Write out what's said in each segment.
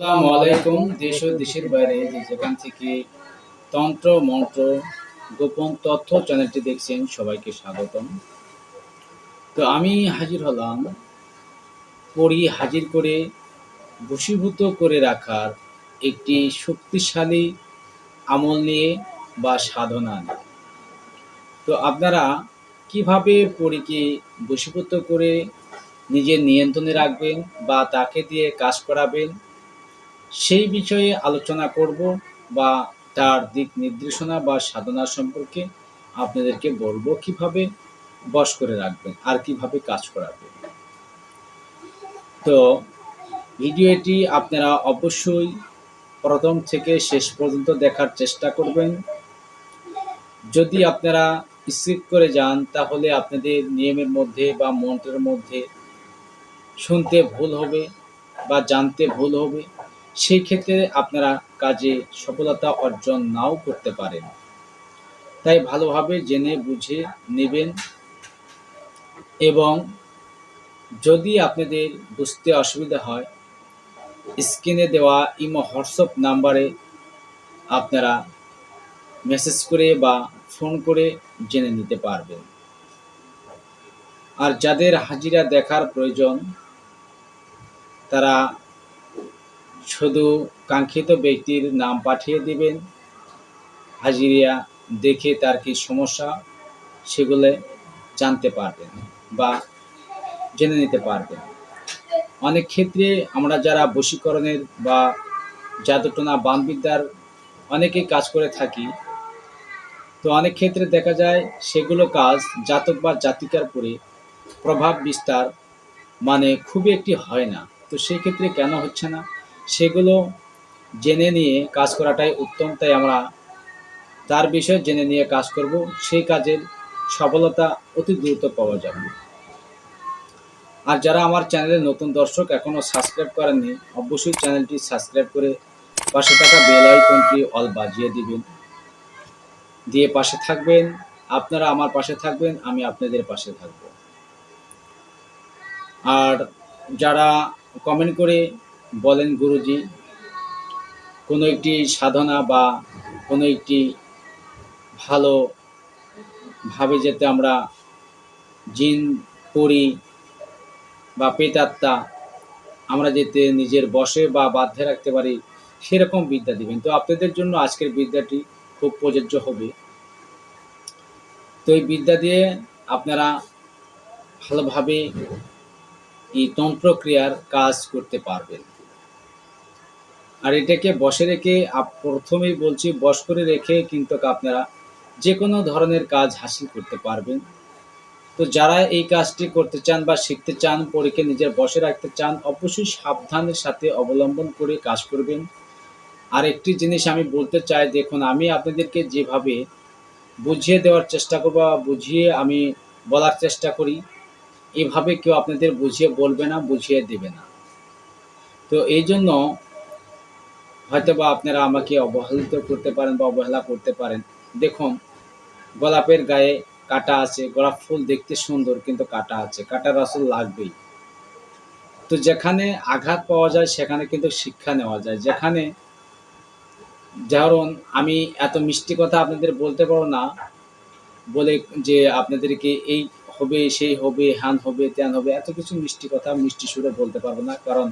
আসসালামু আলাইকুম, দেশ ও দেশের বাইরে যে যেখান থেকে তন্ত্র, মন্ত্র, গোপন তথ্য চ্যানেলটি দেখছেন, সবাইকে স্বাগতম। তো আমি হাজির হলাম পড়ি হাজির করে বশীভূত করে রাখার একটি শক্তিশালী আমল নিয়ে বা সাধনা তো আপনারা কীভাবে পরীকে বশীভূত করে নিজের নিয়ন্ত্রণে রাখবেন বা তাকে দিয়ে কাজ করাবেন সেই বিষয়ে আলোচনা করব বা তার দিক নির্দেশনা বা সাধনা সম্পর্কে আপনাদেরকে বলব কীভাবে বশ করে রাখবেন, আর কীভাবে কাজ করাবেন। তো ভিডিওটি আপনারা অবশ্যই প্রথম থেকে শেষ পর্যন্ত দেখার চেষ্টা করবেন। যদি আপনারা স্কিপ করে যান, তাহলে আপনাদের নিয়মের মধ্যে বা মন্ত্রের মধ্যে শুনতে ভুল হবে বা জানতে ভুল হবে। সেই ক্ষেত্রে আপনারা কাজে সফলতা অর্জন নাও করতে পারেন। তাই ভালোভাবে জেনে বুঝে নেবেন এবং যদি আপনাদের বুঝতে অসুবিধা হয়, স্ক্রিনে দেওয়া ইমো, হোয়াটসঅ্যাপ নাম্বারে আপনারা মেসেজ করে বা ফোন করে জেনে নিতে পারবেন। আর যাদের হাজিরা দেখার প্রয়োজন, তারা শুধু কাঙ্ক্ষিত ব্যক্তির নাম পাঠিয়ে দিবেন। হাজিরিয়া দেখে তার কি সমস্যা, সেগুলো জানতে পারবেন বা জেনে নিতে পারবেন। অনেক ক্ষেত্রে আমরা যারা বশীকরণের বা জাদুটনা বানবিদ্যার অনেকেই কাজ করে থাকি, তো অনেক ক্ষেত্রে দেখা যায় সেগুলো কাজ জাতক বা জাতিকার পরে প্রভাব বিস্তার মানে খুবই একটি হয় না। তো সেই ক্ষেত্রে কেন হচ্ছে না? সেগুলো জেনে নিয়ে কাজ করাটাই উত্তম, তাই আমরা তার বিষয়ে জেনে নিয়ে কাজ করব। সেই কাজের সফলতা অতি দ্রুত পাওয়া যাবে। আর যারা আমার চ্যানেলের নতুন দর্শক এখনও সাবস্ক্রাইব করেননি, অবশ্যই চ্যানেলটি সাবস্ক্রাইব করে পাশে থাকা বেল আইকনটি অল বাজিয়ে দিবেন। দিয়ে পাশে থাকবেন, আপনারা আমার পাশে থাকবেন, আমি আপনাদের পাশে থাকব। আর যারা কমেন্ট করে বলেন গুরুজি, কোনো একটি সাধনা বা কোনো একটি ভালো ভাবে যাতে আমরা জিন পড়ি বা পেতাত্মা আমরা যেতে নিজের বসে বা বাধ্যে রাখতে পারি, সেরকম বিদ্যা দিবেন। তো আপনাদের জন্য আজকের বিদ্যাটি খুব প্রযোজ্য হবে। তো এই বিদ্যা দিয়ে আপনারা ভালোভাবে এই তন্ত্রক্রিয়ার কাজ করতে পারবেন। আর এটাকে বসে রেখে প্রথমেই বলছি, বস করে রেখে কিন্তু আপনারা যে কোনো ধরনের কাজ হাসিল করতে পারবেন। তো যারা এই কাজটি করতে চান বা শিখতে চান পরীকে নিজের বসে রাখতে চান, অবশ্যই সাবধানের সাথে অবলম্বন করে কাজ করবেন। আর একটি জিনিস আমি বলতে চাই, দেখুন, আমি আপনাদেরকে যেভাবে বুঝিয়ে দেওয়ার চেষ্টা করব বা বুঝিয়ে আমি বলার চেষ্টা করি, এভাবে কেউ আপনাদের বুঝিয়ে বলবে না, বুঝিয়ে দেবে না। তো এই জন্য হয়তো বা আপনারা আমাকে অবহেলিত করতে পারেন বা অবহেলা করতে পারেন। দেখুন, গোলাপের গায়ে কাটা আছে, গোলাপ ফুল দেখতে সুন্দর কিন্তু কাটা আছে কাটার আসল লাগবেই। তো যেখানে আঘাত পাওয়া যায়, সেখানে কিন্তু শিক্ষা নেওয়া যায়। যেখানে ধরুন, আমি এত মিষ্টি কথা আপনাদের বলতে পারব না, বলে যে আপনাদেরকে এই হবে, সেই হবে, হ্যান হবে, ত্যান হবে, এত কিছু মিষ্টি কথা, মিষ্টি সুরে বলতে পারব না, কারণ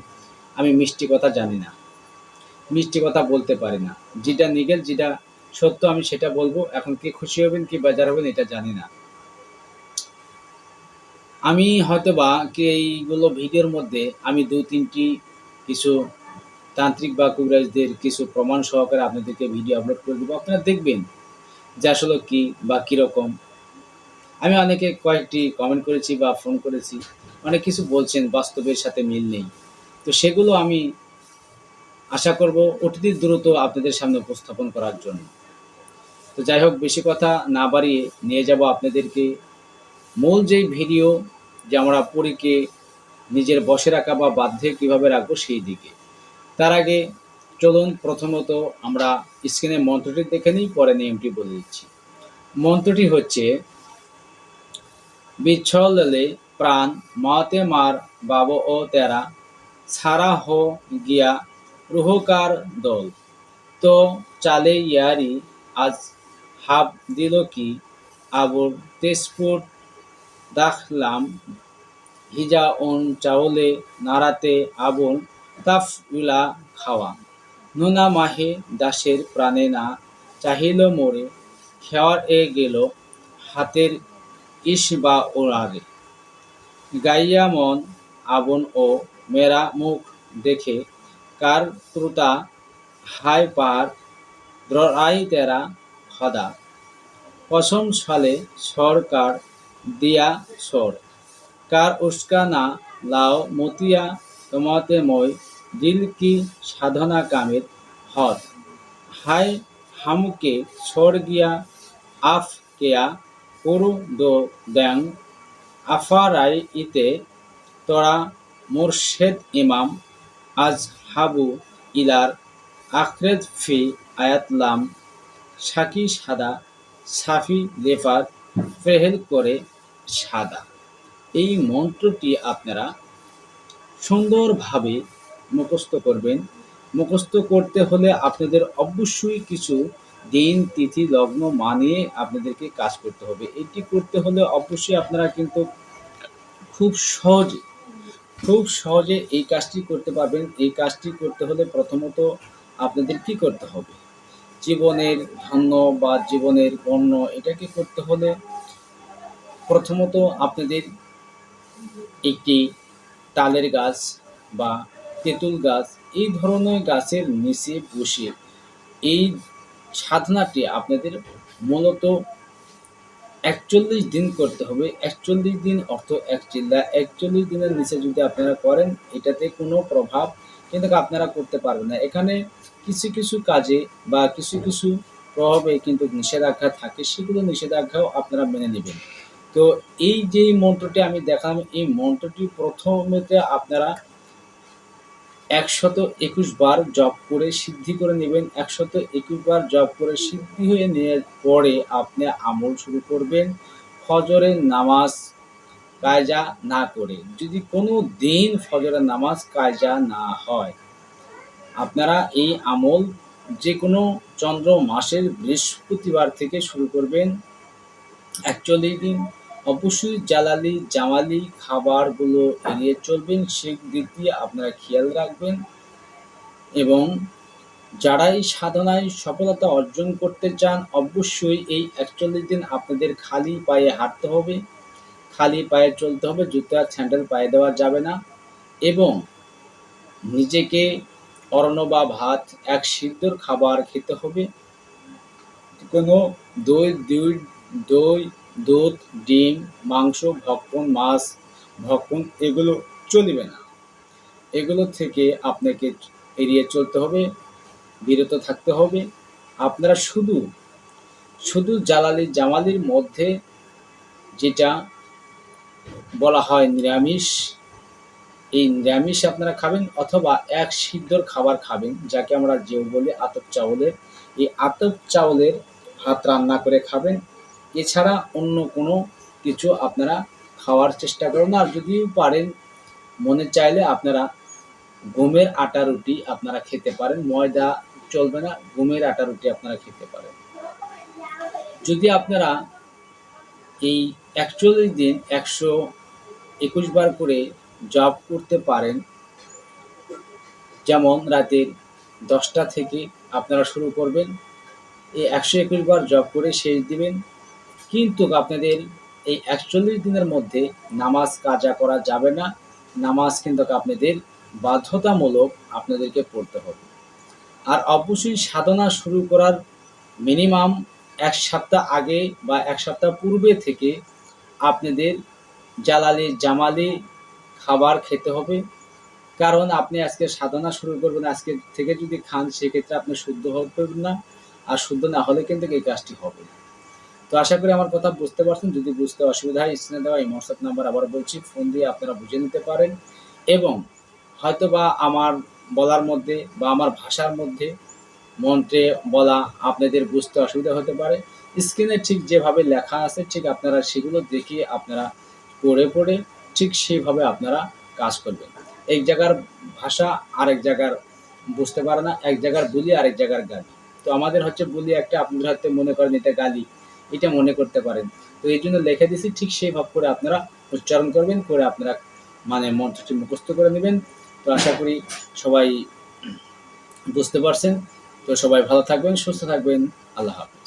আমি মিষ্টি কথা জানি না। মিষ্টি কথা বলতে পারি না। যেটা নিগেল, যেটা সত্য, আমি সেটা বলব। এখন কি খুশি হবেন, কি বেজার হবেন, এটা জানি না। আমি হয়তো বা কি এইগুলো ভিডিওর মধ্যে আমি দু, তিনটি কিছু তান্ত্রিক বা কুবরাজদের কিছু প্রমাণ সহকারে আপনাদেরকে ভিডিও আপলোড করে দেবো। আপনারা দেখবেন যে আসলে কি বা কীরকম। আমি অনেকে কয়েকটি কমেন্ট করেছি বা ফোন করেছি। অনেক কিছু বলছেন, বাস্তবের সাথে মিল নেই। তো সেগুলো আমি আশা করব অতি দ্রুত আপনাদের সামনে উপস্থাপন করার জন্য। তো যাই হোক, বেশি কথা না বাড়িয়ে নিয়ে যাব আপনাদেরকে। মূল যেই ভিডিও যে আমরা পরীকে নিজের বসে রাখা বা বাধ্যে কীভাবে রাখব সেই দিকে। তার আগে চলুন প্রথমত আমরা স্ক্রিনে মন্ত্রটি দেখে নিই, পরে নিয়মটি বলে দিচ্ছি। মন্ত্রটি হচ্ছে, বিচ্ছলে প্রাণ মাতে মার বাব ও তেরা ছাড়া হো গিয়া রুহকার দল। তো চালে ইয়ারি আজ হাব দিল কি? আবর তেজপুর দাখলাম হিজা ওন চাউলে নাড়াতে আবন তাফউলা খাওয়া। নোনা মাহে দাসের প্রাণে না চাহিল মোরে খেয়ার এ গেল হাতের ইস বা ওরারে গাইয়া মন আবন ও মেরা মুখ দেখে কার ত্রুতা হাই পার দ্রআই তেরা, খদা। কসম সালে সরকার দিয়া সর। কার উস্কা না লাও মতিয়া, তোমাতে মই দিল কি সাধনা কামের হদ হাই হামকে সর গিয়া, আফ কেয়া পুরু দো দ্যাং আফারাই ইতে, তোরা মুর্শেদ ইমাম আজ হাবু ইলার আখরেদ ফি আয়াতলাম সাকি সাদা, সাফি লেফার ফেহেল করে সাদা। এই মন্ত্রটি আপনারা সুন্দরভাবে মুখস্থ করবেন। মুখস্থ করতে হলে আপনাদের অবশ্যই কিছু দিন, তিথি, লগ্ন মানিয়ে আপনাদেরকে কাজ করতে হবে। এটি করতে হলে অবশ্যই আপনারা কিন্তু খুব সহজে খুব সহজে এই কাজটি করতে পারবেন। এই কাজটি করতে হলে প্রথমত আপনাদের কি করতে হবে? জীবনের ধান্য বা জীবনের বর্ণ এটাকে করতে হলে প্রথমত আপনাদের একটি তালের গাছ বা তেঁতুল গাছ, এই ধরনের গাছের নিচে বসে এই সাধনাটি আপনাদের মূলত একচল্লিশ দিন করতে হবে। একচল্লিশ দিন অর্থ এক চিল্লা। একচল্লিশ দিনের নিচে যদি আপনারা করেন, এটাতে কোনো প্রভাব কিন্তু আপনারা করতে পারবেন না। এখানে কিছু কিছু কাজে বা কিছু কিছু প্রভাবে কিন্তু নিষেধাজ্ঞা থাকে। সেগুলো নিষেধাজ্ঞাও আপনারা মেনে নেবেন। তো এই যে মন্ত্রটি আমি দেখালাম, এই মন্ত্রটি প্রথমেতে আপনারা একশত একুশ বার জপ করে সিদ্ধি করে নেবেন, একশত একুশ বার জপ করে সিদ্ধি হয়ে নেওয়ার পরে আপনি আমল শুরু করবেন, ফজরের নামাজ কায়জা না করে। যদি কোনো দিন ফজরের নামাজ কায়জা না হয়, আপনারা এই আমল যে কোনো চন্দ্র মাসের বৃহস্পতিবার থেকে শুরু করবেন। একচল্লিশ দিন অবশ্যই জ্বালালি জামালি খাবারগুলো এড়িয়ে চলবেন সেই দিক দিয়ে আপনারা খেয়াল রাখবেন। এবং যারা এই সাধনায় সফলতা অর্জন করতে চান, অবশ্যই এই একচল্লিশ দিন আপনাদের খালি পায়ে হাঁটতে হবে। খালি পায়ে চলতে হবে, জুতো আর স্যান্ডেল পায়ে দেওয়া যাবে না। এবং নিজেকে অন্ন বা ভাত, এক সিদ্ধর খাবার খেতে হবে। কোনো দই, দুই দই দুধ, ডিম, মাংস, ভক্ষণ, মাছ, ভক্ষণ এগুলো চলবে না। এগুলো থেকে আপনাকে এড়িয়ে চলতে হবে, বিরত থাকতে হবে। আপনারা শুধু শুধু জালালি জামালির মধ্যে যেটা বলা হয় নিরামিষ, এই নিরামিষ আপনারা খাবেন অথবা এক সিদ্ধর খাবার খাবেন, যাকে আমরা যেও বলি, আতপ চাউলের। এই আতপ চাউলের ভাত রান্না করে খাবেন এছাড়া অন্য কোনো কিছু আপনারা খাওয়ার চেষ্টা করুন। আর যদিও পারেন, মনে চাইলে আপনারা গমের আটা রুটি আপনারা খেতে পারেন। ময়দা চলবে না গমের আটা রুটি আপনারা খেতে পারেন। যদি আপনারা এই একচল্লিশ দিন একশো একুশ বার করে জব করতে পারেন, যেমন রাতের দশটা থেকে আপনারা শুরু করবেন, এই একশো একুশ বার জব করে শেষ দিবেন কিন্তু আপনাদের এই একচল্লিশ দিনের মধ্যে নামাজ কাজা করা যাবে না। নামাজ কিন্তু আপনাদের বাধ্যতামূলক আপনাদেরকে পড়তে হবে। আর অবশ্যই সাধনা শুরু করার মিনিমাম এক সপ্তাহ আগে বা এক সপ্তাহ পূর্বে থেকে আপনাদের জালালি জামালে খাবার খেতে হবে। কারণ আপনি আজকে সাধনা শুরু করবেন, আজকে থেকে যদি খান, সেক্ষেত্রে আপনি শুদ্ধ হবেন না। আর শুদ্ধ না হলে কিন্তু এই কাজটি হবে না। তো আশা করি আমার কথা বুঝতে পারছেন। যদি বুঝতে অসুবিধা হয়, স্ক্রিনে দেওয়া এই হোয়াটসঅ্যাপ নাম্বার আবার বলছি, ফোন দিয়ে আপনারা বুঝে নিতে পারেন এবং হয়তো বা আমার বলার মধ্যে বা আমার ভাষার মধ্যে মন্ত্রে বলা আপনাদের বুঝতে অসুবিধা হতে পারে। স্ক্রিনে ঠিক যেভাবে লেখা আছে, ঠিক আপনারা সেগুলো দেখে আপনারা পড়ে পড়ে ঠিক সেইভাবে আপনারা কাজ করবেন। এক জায়গার ভাষা আরেক জায়গার বুঝতে পারে না, এক জায়গার বুলি আরেক জায়গার গালি। তো আমাদের হচ্ছে বুলি একটা, আপনাদের হয়তো মনে করেন এটা গালি। এটা মনে করতে পারেন। তো এই জন্য লেখা দিয়েছি ঠিক সেই ভাব করে আপনারা উচ্চারণ করবেন, করে আপনারা মানে মন্ত্রটি মুখস্থ করে নেবেন। তো আশা করি সবাই বুঝতে পারছেন। তো সবাই ভালো থাকবেন, সুস্থ থাকবেন। আল্লাহ হাফিজ।